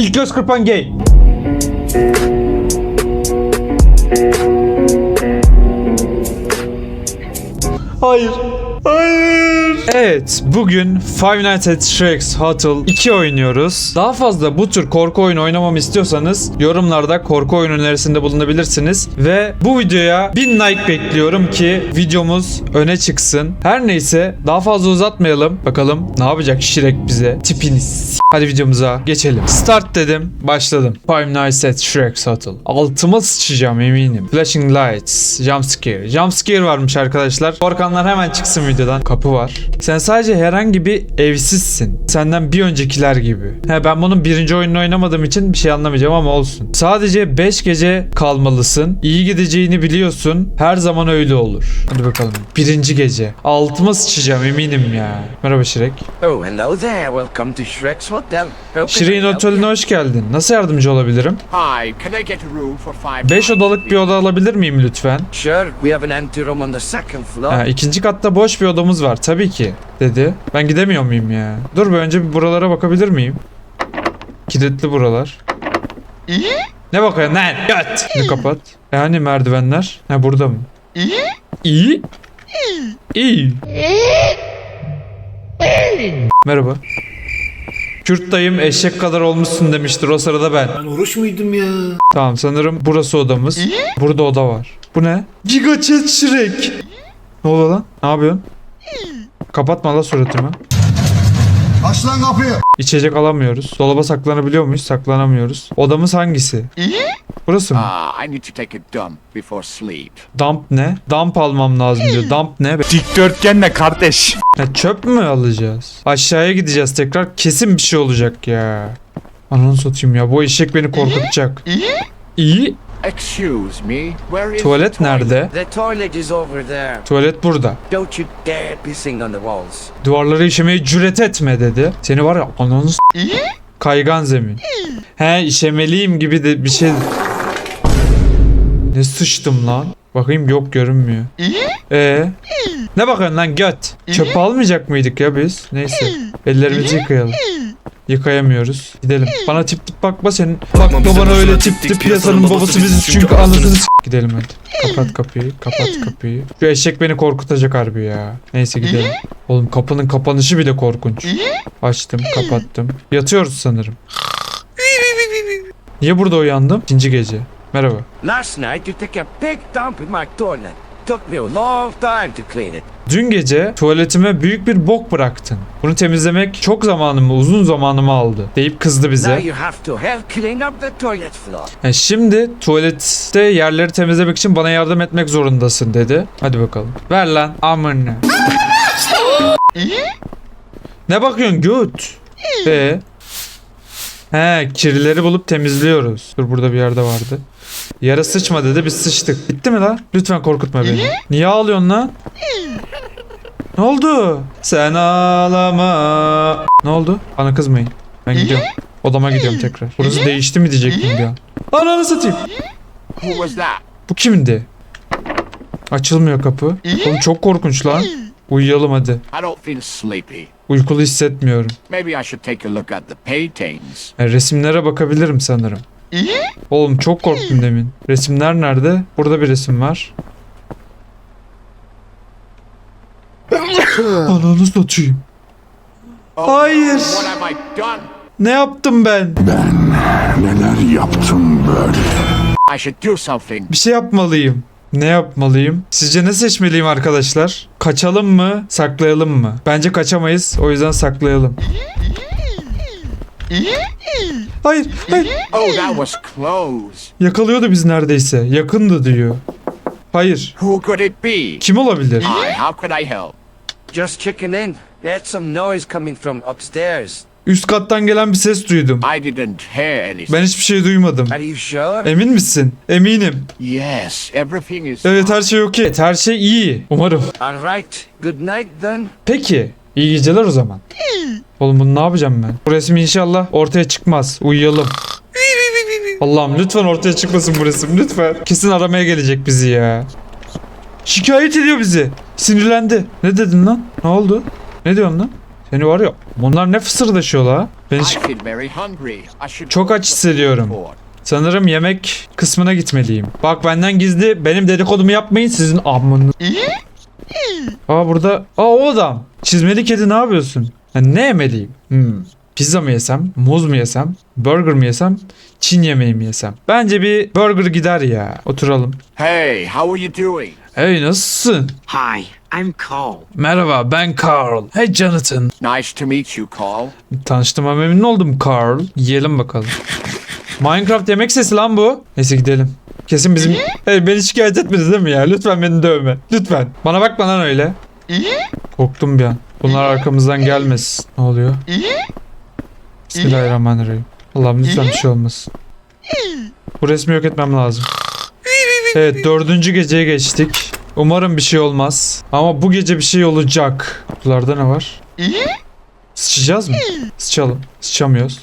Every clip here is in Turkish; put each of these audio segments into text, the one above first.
İlk göz kırpan gay. Hayır. Hayır. Evet, bugün Five Nights at Shrek's Hotel 2 oynuyoruz. Daha fazla bu tür korku oyunu oynamamı istiyorsanız yorumlarda korku oyunu önerisinde bulunabilirsiniz. Ve bu videoya 1000 like bekliyorum ki videomuz öne çıksın. Her neyse daha fazla uzatmayalım. Bakalım ne yapacak Shrek bize. Tipini s- Hadi videomuza geçelim. Start dedim, başladım. Five Nights at Shrek's Hotel. Altıma sıçacağım eminim. Flashing lights, jump scare. Jump scare varmış arkadaşlar. Korkanlar hemen çıksın videodan. Kapı var. Sen sadece herhangi bir evsizsin. Senden bir öncekiler gibi. He ben bunun birinci oyununu oynamadığım için bir şey anlamayacağım ama olsun. Sadece 5 gece kalmalısın. İyi gideceğini biliyorsun. Her zaman öyle olur. Hadi bakalım. Birinci gece. Altıma sıçacağım eminim ya. Merhaba Şirek. Oh, hello there. Welcome to Shrek's Hotel. Help Otel'ine hoş geldin. Nasıl yardımcı olabilirim? Hi, can I get a room for five? 5 odalık bir oda alabilir miyim lütfen? Sure, we have an empty room on the second floor. Ha, ikinci katta boş bir odamız var tabii ki dedi. Ben gidemiyor muyum ya? Dur bir önce bir buralara bakabilir miyim? Kilitli buralar. Ne bakıyorsun lan? Göt! Bunu kapat. E hani merdivenler? Ha burada mı? İyi. İyi. Merhaba. Kürt dayım eşek kadar olmuşsun demiştir o sırada ben. Ben oruç muydum ya? Tamam sanırım burası odamız. Burada oda var. Bu ne? Giga Chat Shrek. Ne oluyor lan? Ne yapıyorsun? Kapatma la suratımı. Aç lan kapıyı. İçecek alamıyoruz. Dolaba saklanabiliyor muyuz? Saklanamıyoruz. Odamız hangisi? Burası mı? Ah, I need to take a dump before sleep. Dump ne? Dump almam lazım diyor. Dump ne? Dikdörtgen ne kardeş? Ya çöp mü alacağız? Aşağıya gideceğiz tekrar. Kesin bir şey olacak ya. Ananı satayım ya. Bu eşek beni korkutacak. İyi. Excuse me, where is Tuvalet the toilet? nerede? The toilet is over there. Tuvalet burada. Don't you dare pissing on the walls. Duvarları işemeye cüret etme dedi. Seni var ya ananı s- Kaygan zemin. He işemeliyim gibi de bir şey. Ne sıçtım lan? Bakayım yok görünmüyor. Ee? Ne bakıyorsun lan göt? Çöp almayacak mıydık ya biz? Neyse. Ellerimizi yıkayalım. Yıkayamıyoruz. Gidelim. Bana tip tip bakma senin. Bakma bana öyle tip tip piyasanın babası biziz çünkü anasını Gidelim hadi. Kapat kapıyı. Kapat kapıyı. Şu eşek beni korkutacak harbi ya. Neyse gidelim. Oğlum kapının kapanışı bile korkunç. Açtım, kapattım. Yatıyoruz sanırım. Niye burada uyandım? İkinci gece. Merhaba. Last night you took a big dump in my toilet. Took me a long time to clean it. Dün gece tuvaletime büyük bir bok bıraktın. Bunu temizlemek çok zamanımı, uzun zamanımı aldı. Deyip kızdı Now bize. you have to help clean up the toilet floor. Yani şimdi tuvalette yerleri temizlemek için bana yardım etmek zorundasın dedi. Hadi bakalım. Ver lan amına. ne bakıyorsun göt? Ee? He kirlileri bulup temizliyoruz. Dur burada bir yerde vardı. Yara sıçma dedi biz sıçtık. Bitti mi la? Lütfen korkutma beni. Niye ağlıyorsun lan? Ne oldu? Sen ağlama. Ne oldu? Bana kızmayın. Ben gidiyorum. Odama gidiyorum tekrar. Burası değişti mi diyecektim bir an. Ananı satayım. Bu kimdi? Açılmıyor kapı. Oğlum çok korkunç lan. Uyuyalım hadi. I don't feel sleepy. Uykulu hissetmiyorum. Maybe I should take a look at the paintings. Yani resimlere bakabilirim sanırım. Oğlum çok korktum demin. Resimler nerede? Burada bir resim var. Ananı satayım. Hayır. Ne yaptım ben? Neler yaptım böyle? I should do something. Bir şey yapmalıyım. Ne yapmalıyım? Sizce ne seçmeliyim arkadaşlar? Kaçalım mı? Saklayalım mı? Bence kaçamayız. O yüzden saklayalım. Hayır, hayır. Oh, that was close. Yakalıyordu biz neredeyse. Yakındı diyor. Hayır. Who could it be? Kim olabilir? Hi, how could I help? Just checking in. There's some noise coming from upstairs. Üst kattan gelen bir ses duydum. I didn't hear anything. Ben hiçbir şey duymadım. Are you sure? Emin misin? Eminim. Yes, everything is. Evet her şey okey. Evet, her şey iyi. Umarım. All right. Good night then. Peki. İyi geceler o zaman. Oğlum bunu ne yapacağım ben? Bu resim inşallah ortaya çıkmaz. Uyuyalım. Allah'ım lütfen ortaya çıkmasın bu resim lütfen. Kesin aramaya gelecek bizi ya. Şikayet ediyor bizi. Sinirlendi. Ne dedin lan? Ne oldu? Ne diyorsun lan? Seni var ya. Bunlar ne fısırdaşıyor la? Ben Çok aç hissediyorum. Sanırım yemek kısmına gitmeliyim. Bak benden gizli benim dedikodumu yapmayın sizin amını. Aa burada. Aa o adam. Çizmeli kedi ne yapıyorsun? Ha, ne yemeliyim? Hmm. Pizza mı yesem? Muz mu yesem? Burger mı yesem? Çin yemeği mi yesem? Bence bir burger gider ya. Oturalım. Hey, how are you doing? Hey nasılsın? Hi, I'm Cole. Merhaba ben Carl. Hey Jonathan. Nice to meet you, Carl. Tanıştığıma memnun oldum Carl. Yiyelim bakalım. Minecraft yemek sesi lan bu. Neyse gidelim. Kesin bizim... Hey beni şikayet etmedi değil mi ya? Lütfen beni dövme. Lütfen. Bana bakma lan öyle. Korktum bir an. Bunlar arkamızdan gelmesin. Ne oluyor? Bismillahirrahmanirrahim. Allah'ım lütfen bir şey olmasın. Bu resmi yok etmem lazım. Evet dördüncü geceye geçtik. Umarım bir şey olmaz. Ama bu gece bir şey olacak. Kutularda ne var? Sıçacağız mı? Sıçalım. Sıçamıyoruz.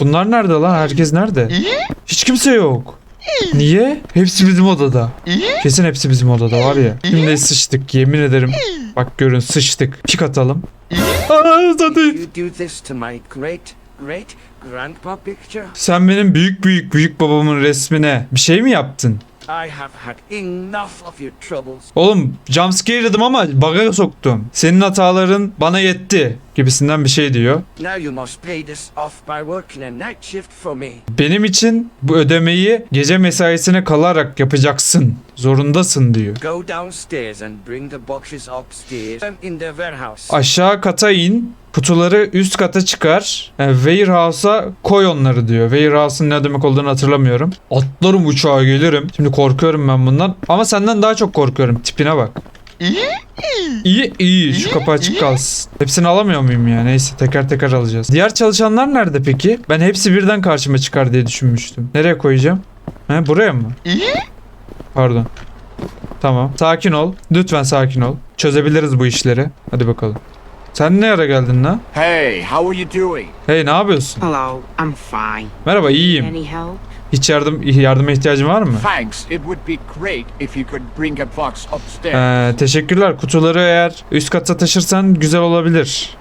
Bunlar nerede lan? Herkes nerede? Hiç kimse yok. Niye? Hepsi bizim odada. Kesin hepsi bizim odada var ya. Şimdi sıçtık yemin ederim. Bak görün sıçtık. Pik atalım. Aa, zaten. Sen benim büyük büyük büyük babamın resmine bir şey mi yaptın? I have had enough of your troubles. Oğlum jumpscare yedim ama bug'a soktum. Senin hataların bana yetti gibisinden bir şey diyor. Now you must pay this off by working a night shift for me. Benim için bu ödemeyi gece mesaisine kalarak yapacaksın. Zorundasın diyor. Go downstairs and bring the boxes upstairs and in the warehouse. Aşağı kata in. Kutuları üst kata çıkar. Yani warehouse'a koy onları diyor. Warehouse'un ne demek olduğunu hatırlamıyorum. Atlarım uçağa gelirim. Şimdi korkuyorum ben bundan. Ama senden daha çok korkuyorum. Tipine bak. İyi iyi şu kapı açık kalsın. Hepsini alamıyor muyum ya? Neyse teker teker alacağız. Diğer çalışanlar nerede peki? Ben hepsi birden karşıma çıkar diye düşünmüştüm. Nereye koyacağım? He buraya mı? Pardon. Tamam. Sakin ol. Lütfen sakin ol. Çözebiliriz bu işleri. Hadi bakalım. Sen ne ara geldin la? Hey, how are you doing? Hey ne yapıyorsun? Hello, I'm fine. Merhaba iyiyim. Any help? Hiç yardım yardıma ihtiyacın var mı? Thanks. It would be great if you could bring a box upstairs. Ee, teşekkürler. Kutuları eğer üst kata taşırsan güzel olabilir.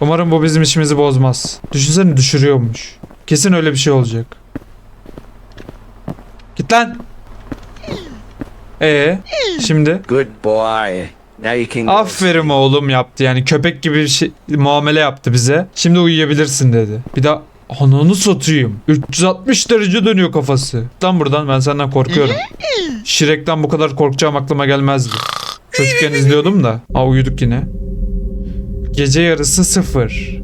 Umarım bu bizim işimizi bozmaz. Düşünsene düşürüyormuş. Kesin öyle bir şey olacak. Git lan. Ee, şimdi Good boy. Now you can go. aferin oğlum yaptı yani köpek gibi bir şey, muamele yaptı bize. Şimdi uyuyabilirsin dedi. Bir daha ananı satayım. 360 derece dönüyor kafası. Lan buradan ben senden korkuyorum. Shrek'ten bu kadar korkacağım aklıma gelmezdi. Çocukken izliyordum da. Aa uyuduk yine. Gece yarısı sıfır.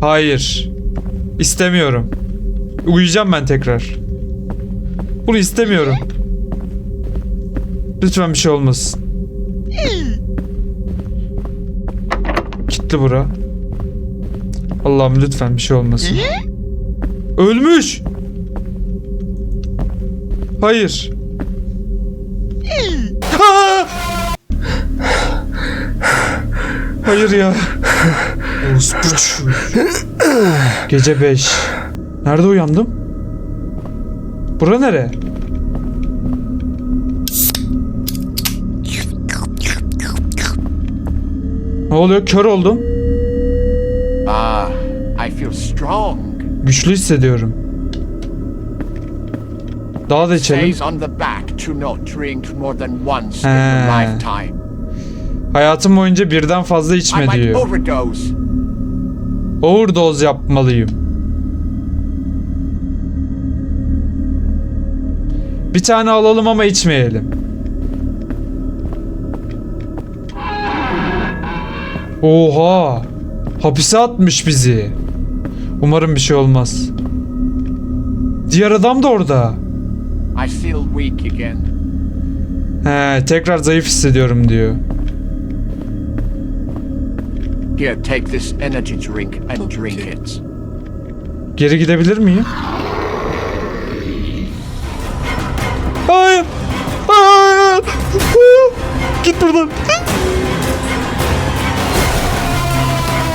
Hayır. İstemiyorum. Uyuyacağım ben tekrar. Bunu istemiyorum. Lütfen bir şey olmasın. Gitti bura. Allah'ım lütfen bir şey olmasın. Ölmüş. Hayır. Aa! Hayır ya. Gece 5. Nerede uyandım? Bura nere? Ne oluyor? Kör oldum. Ah, I feel strong. Güçlü hissediyorum. Daha da içelim. Says on the back to not drink more than once in Ha. your lifetime. Hayatım boyunca birden fazla içme diyor. overdose. Overdose yapmalıyım. Bir tane alalım ama içmeyelim. Oha! Hapise atmış bizi. Umarım bir şey olmaz. Diğer adam da orada. I feel weak again. He, tekrar zayıf hissediyorum diyor. Here, take this energy drink and drink it. Geri gidebilir miyim? Hayır. Hayır. Git buradan.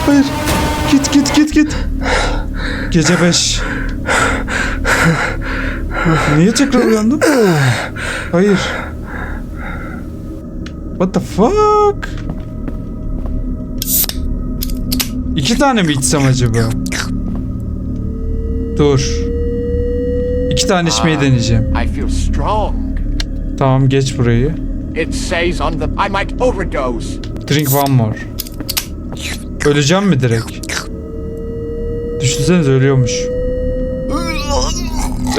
Hayır. Git git git git. Gece 5. Niye tekrar uyandım? Hayır. What the fuck? İki tane mi içsem acaba? Dur. İki tane içmeyi deneyeceğim. I feel strong. Tamam geç burayı. It says on the I might overdose. Drink one more. Öleceğim mi direkt? Düşünsenize ölüyormuş.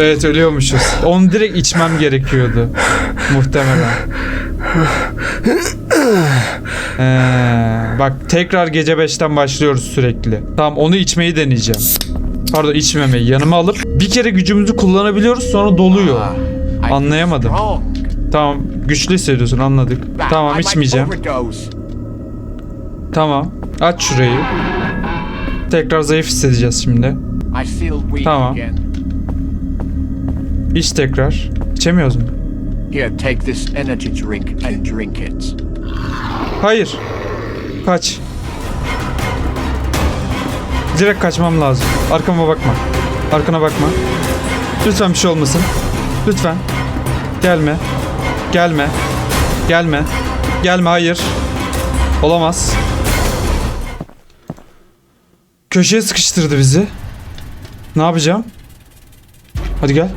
Evet ölüyormuşuz. Onu direkt içmem gerekiyordu. Muhtemelen. Ee, bak tekrar gece 5'ten başlıyoruz sürekli. Tamam onu içmeyi deneyeceğim. Pardon içmemeyi yanıma alıp bir kere gücümüzü kullanabiliyoruz sonra doluyor. Feel Anlayamadım. Tamam güçlü hissediyorsun anladık. Tamam içmeyeceğim. Tamam. Aç şurayı. Tekrar zayıf hissedeceğiz şimdi. Tamam. İç tekrar. İçemiyoruz mu? Here, take this energy drink and drink it. Hayır. Kaç. Direkt kaçmam lazım. Arkama bakma. Arkana bakma. Lütfen bir şey olmasın. Lütfen. Gelme. Gelme. Gelme. Gelme hayır. Olamaz. Köşeye sıkıştırdı bizi. Ne yapacağım? Hadi gel.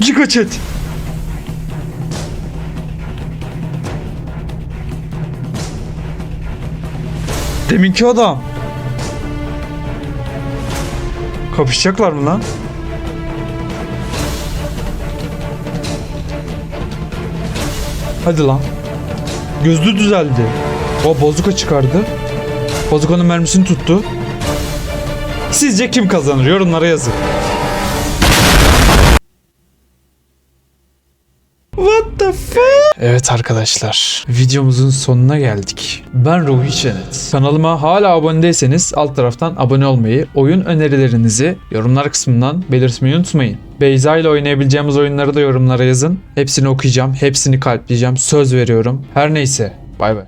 Giga chat. Deminki adam. Kapışacaklar mı lan? Hadi lan. Gözlü düzeldi. O bazuka çıkardı. Bazukanın mermisini tuttu. Sizce kim kazanır? Yorumlara yazın. What the fuck? Evet arkadaşlar, videomuzun sonuna geldik. Ben Ruhi Çenet. Kanalıma hala abone değilseniz alt taraftan abone olmayı, oyun önerilerinizi yorumlar kısmından belirtmeyi unutmayın. Beyza ile oynayabileceğimiz oyunları da yorumlara yazın. Hepsini okuyacağım, hepsini kalpleyeceğim. Söz veriyorum. Her neyse, bay bay.